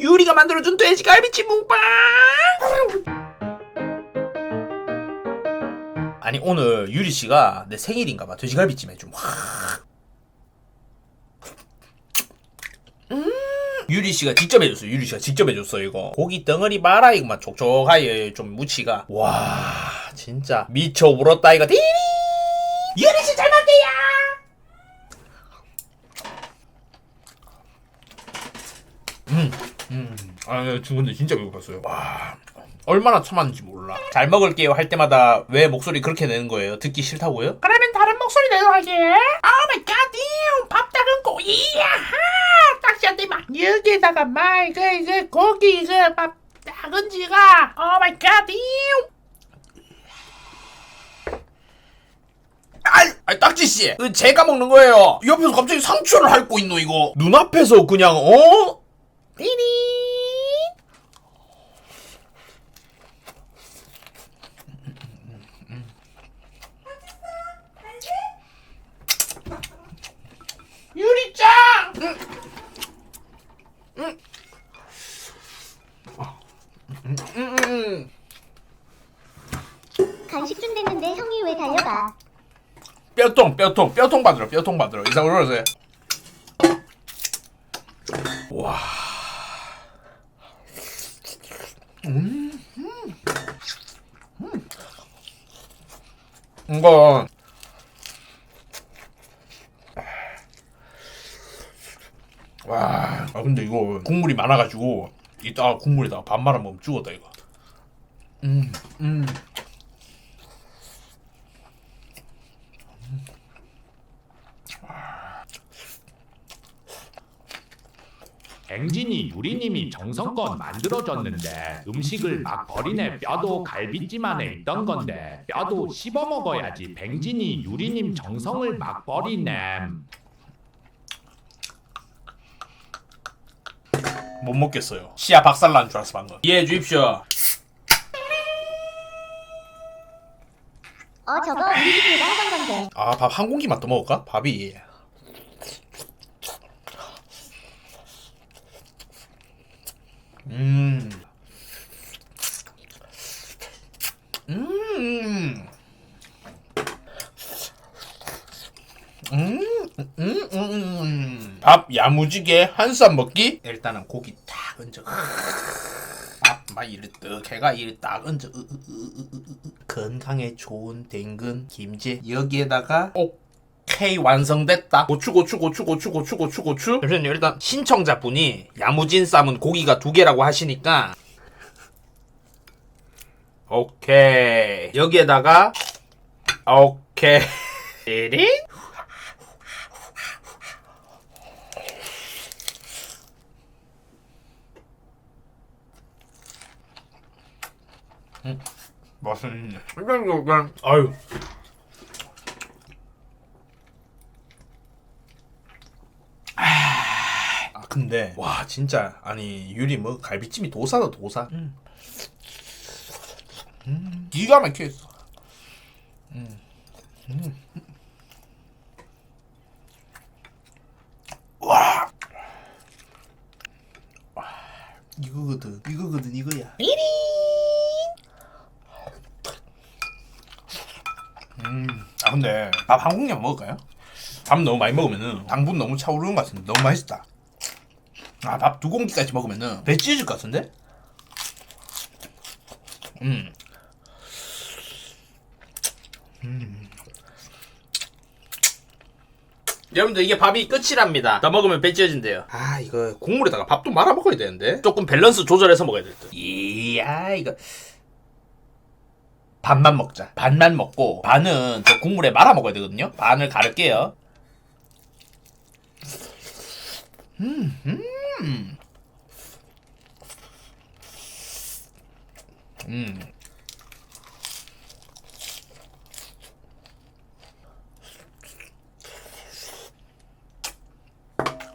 유리가 만들어준 돼지갈비찜 묵방 아니 오늘 유리 씨가 내 생일인가 봐. 돼지갈비찜 해좀 음. 유리 씨가 직접 해줬어요. 유리 씨가 직접 해줬어 이거. 고기 덩어리 봐라 이거 막 촉촉하게 좀 무치가. 와 진짜 미쳐 울었다 이거. 디리 유리 씨 잘 먹게요 아, 네, 저 근데 진짜 배고팠어요. 와, 얼마나 참았는지 몰라. 잘 먹을게요 할 때마다 왜 목소리 그렇게 내는 거예요? 듣기 싫다고요? 그러면 다른 목소리 내도 할게. 오 마이 갓, 밥 작은 고, 이야하! 딱 시한테 막, 여기에다가 막, 이거, 이거, 고기, 이거, 밥 작은 지가, 오 마이 갓, 아이, 아이 딱지 씨, 그 제가 먹는 거예요. 옆에서 갑자기 상추를 핥고 있노 이거. 눈앞에서 그냥 어? 띠리. 유리짱. 음. 음. 음. 음. 간식 좀 됐는데 형이 왜 달려가? 뼈통 뼈통 받으러 뼈통 받으러 이상으로 오세요 와 음, 음. 음. 이거 와 아, 근데 이거 국물이 많아가지고 이따 국물에다가 밥 말아 먹으면 죽었다 이거 음 음. 앵진이 정성껏 만들어줬는데 음식을 막 버리네 뼈도 갈비찜 안에 있던 건데 뼈도 씹어 먹어야지 뱅진이 유리님 정성을 막 버리네 못 먹겠어요. 시야 박살난 줄 알았어 방금. 이해해 주십시오. 어 저거 우리 집에가 하던 건데. 아 밥 한 공기만 더 먹을까? 밥이. 음. 음, 음, 음, 음. 밥 야무지게 한 쌈 먹기? 일단은 고기 딱 얹어. 밥막 이리 떡해가 이리 딱 얹어. 으, 으, 으, 으, 으, 으. 건강에 좋은 댕근 김치 여기에다가 오케이 완성됐다. 고추 고추 고추 고추 고추 고추 고추. 잠시만요. 일단 신청자분이 야무진 쌈은 고기가 두 개라고 하시니까 오케이 여기에다가 오케이 띠리 맛있네. 이건 이건 아유. 아 근데 와 진짜 아니 유리 뭐 갈비찜이 도사다 도사. 음. 음, 기가 막혀 있어. 음. 음. 와. 와. 이거거든. 이거거든 이거야. 아 근데 밥 한 공기만 먹을까요? 밥 너무 많이 먹으면은 당분 너무 차오르는 것 같은데 너무 맛있다. 아 밥 두 공기까지 먹으면은 배 찢어질 것 같은데? 음. 음. 여러분들 이게 밥이 끝이랍니다. 더 먹으면 배 찢어진대요. 아 이거 국물에다가 밥도 말아 먹어야 되는데 조금 밸런스 조절해서 먹어야 될 듯. 이야 이거 반만 먹자. 반만 먹고 반은 저 국물에 말아 먹어야 되거든요. 반을 가를게요. 음, 음. 음.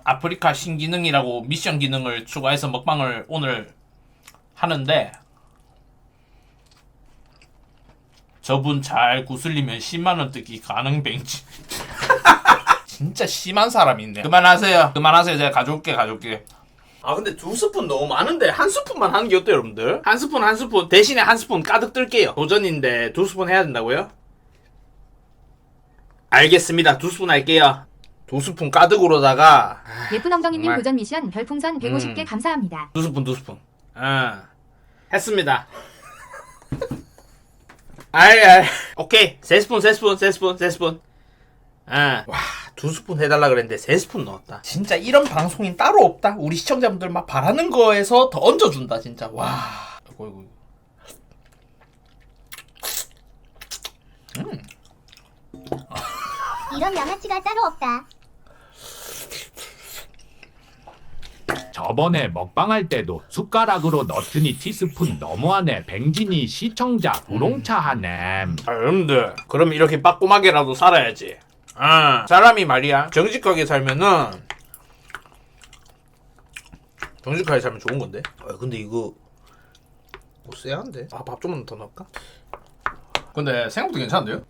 아프리카 신기능이라고 미션 기능을 추가해서 먹방을 오늘 하는데 저분 잘 구슬리면 10만원 뜯기 가능 뱅지. 진짜 심한 사람이네 그만하세요. 그만하세요. 제가 가져올게 가져올게. 아 근데 두 스푼 너무 많은데 한 스푼만 하는 게 어때요 여러분들? 한 스푼 한 스푼. 대신에 한 스푼 가득 뜰게요. 도전인데 두 스푼 해야 된다고요? 알겠습니다. 두 스푼 할게요 두 스푼 가득으로다가. 예쁜 엉덩이님 정말. 도전 미션 별풍선 150개 음. 감사합니다. 두 스푼 두 스푼 아 했습니다. 아이 아이. 오케이. 세 스푼 세 스푼 세 스푼 세 스푼. 아와두 스푼 해달라 그랬는데 세 스푼 넣었다. 진짜 이런 방송인 따로 없다? 우리 시청자분들 막 바라는 거에서 더 얹어준다 진짜. 와. 이거 이거 이런 양아치가 따로 없다. 저번에 먹방할 때도 숟가락으로 넣더니 티스푼 너무하네. 뱅진이 시청자 우롱차 하네. 아, 여러분들 그럼 이렇게 빠꼼하게라도 살아야지 아 사람이 말이야 정직하게 살면은 정직하게 살면 좋은 건데 아 근데 이거 뭐 쎄한데 아 밥 좀만 더 넣을까 근데 생각보다 괜찮은데요?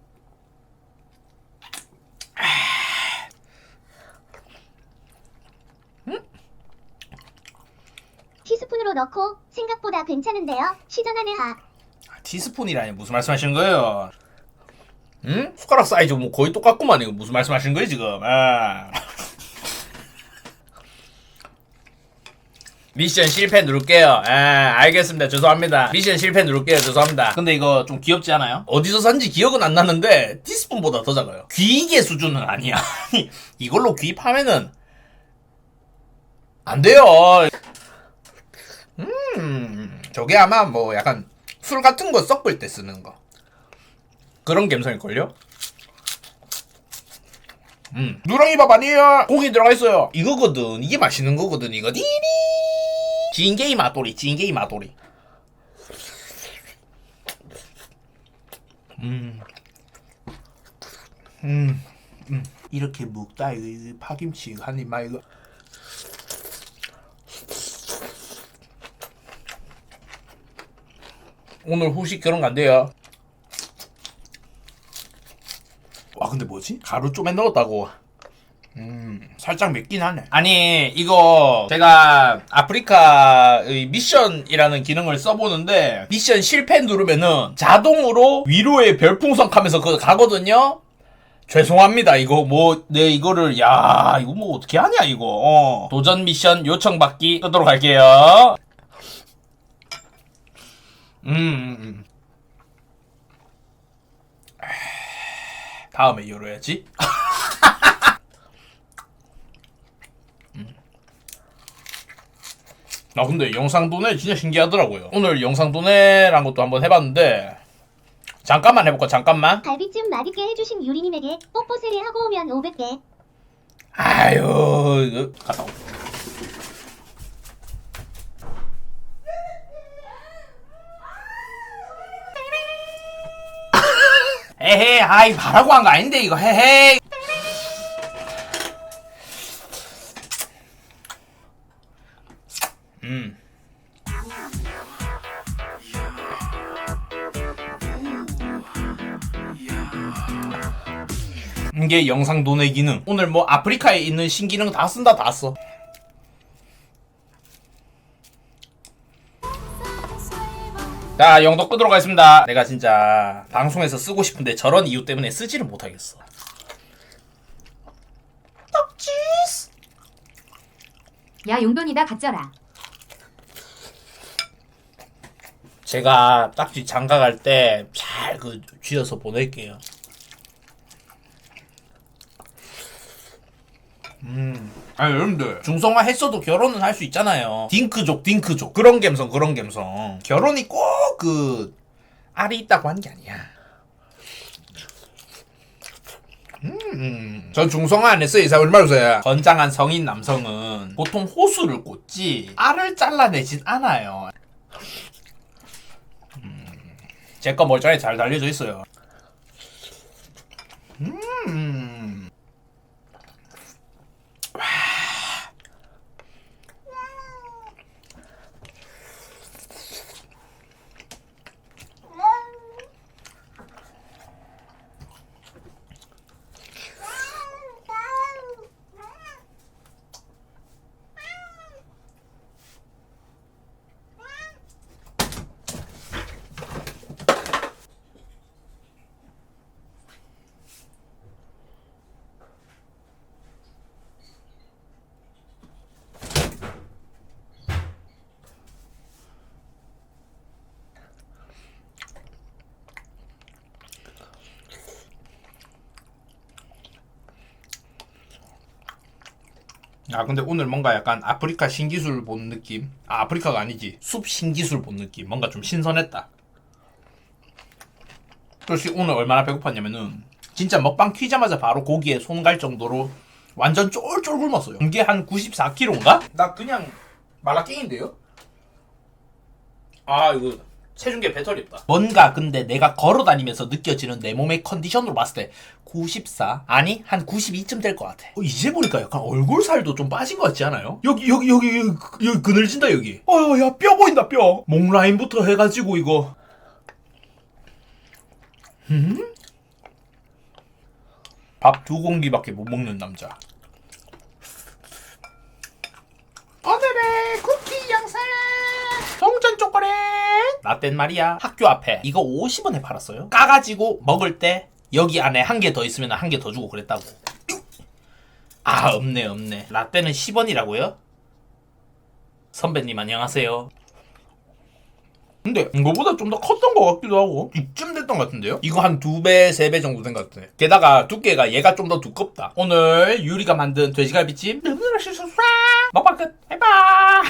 티스푼으로 넣고 생각보다 괜찮은데요. 시전하네 하. 아, 티스푼이라니 무슨 말씀하시는 거예요? 응? 숟가락 사이즈 뭐 거의 똑같구만 이거 무슨 말씀하시는 거예요 지금? 아. 미션 실패 누를게요. 아, 알겠습니다. 죄송합니다. 미션 실패 누를게요. 죄송합니다. 근데 이거 좀 귀엽지 않아요? 어디서 산지 기억은 안 나는데 티스푼보다 더 작아요. 귀이개 수준은 아니야. 이걸로 귀 파면은 안 돼요. 음, 저게 아마 뭐 약간 술 같은 거 섞을 때 쓰는 거. 그런 감성일걸요? 음. 누렁이 밥 아니에요. 고기 들어가 있어요. 이거거든. 이게 맛있는 거거든. 이거. 디리. 진게이 마도리. 진게이 마도리. 음. 음. 음. 이렇게 묵다 이거 파김치 이거 한 입만 이거. 오늘 후식 안 돼요. 와 근데 뭐지? 가루 좀에 넣었다고. 음 살짝 맵긴 하네. 아니 이거 제가 아프리카의 미션이라는 기능을 써보는데 미션 실패 누르면은 자동으로 위로의 별풍선 하면서 그거 가거든요. 죄송합니다. 이거 뭐, 내 이거를, 야, 이거 뭐 어떻게 하냐, 이거. 어. 도전 미션 요청받기 끄도록 할게요. 음, 음, 음. 다음에 열어야지. 음. 아 근데 영상 도네 진짜 신기하더라고요. 오늘 영상 도네란 것도 한번 해봤는데 잠깐만 해볼까 잠깐만. 갈비찜 맛있게 해주신 유리님에게 뽀뽀 세례 하고 오면 500개. 아유 이거 갔다 오. 헤헤 아이 바라고 한 거 아닌데 이거 헤헤 음 이게 영상 도내 기능. 오늘 뭐 아프리카에 있는 신기능 다 쓴다 다 써. 자, 영덕 끄도록 하겠습니다. 내가 진짜 방송에서 쓰고 싶은데 저런 이유 때문에 쓰지를 못하겠어. 떡지스. 야 용돈이다 가짜라. 제가 딱지 장가 갈 때 잘 그 쥐어서 보낼게요. 음. 아니 여러분들 중성화 했어도 결혼은 할 수 있잖아요. 딩크족 딩크족 그런 감성 그런 감성. 결혼이 꼭 그 알이 있다고 하는 게 아니야. 음, 전 중성화 안 했어요. 이사 얼마 주세요. 건장한 성인 남성은 보통 호수를 꽂지 알을 잘라내진 않아요. 제거 멀쩡하게 잘 달려져 있어요. 아 근데 오늘 뭔가 약간 아프리카 신기술 본 느낌? 아 아프리카가 아니지. 숲 신기술 본 느낌. 뭔가 좀 신선했다. 솔직히 오늘 얼마나 배고팠냐면은 진짜 먹방 키자마자 바로 고기에 손 갈 정도로 완전 쫄쫄 굶었어요. 이게 한 94kg인가? 나 그냥 말라깽인데요? 아 이거 체중계 배터리 없다 뭔가 근데 내가 걸어 다니면서 느껴지는 내 몸의 컨디션으로 봤을 때 94? 아니 한 92쯤 될 것 같아 어, 이제 보니까 약간 얼굴 살도 좀 빠진 것 같지 않아요? 여기 여기 여기 여기, 여기 그늘진다 여기 어 야 뼈 보인다 뼈 목 라인부터 해가지고 이거 음? 밥 두 공기밖에 못 먹는 남자 오늘의 쿠키 영 상 동전 초콜릿! 라떼는 말이야 학교 앞에 이거 50원에 팔았어요? 까가지고 먹을 때 여기 안에 한 개 더 있으면 한 개 더 주고 그랬다고. 아 없네 없네. 라떼는 10원이라고요? 선배님 안녕하세요. 근데 이거보다 좀 더 컸던 것 같기도 하고 이쯤 됐던 것 같은데요? 이거 한 두 배, 세 배 정도 된 것 같아. 게다가 두께가 얘가 좀 더 두껍다. 오늘 유리가 만든 돼지갈비찜? 너무나 맛있었어. 먹방 끝. 바이바이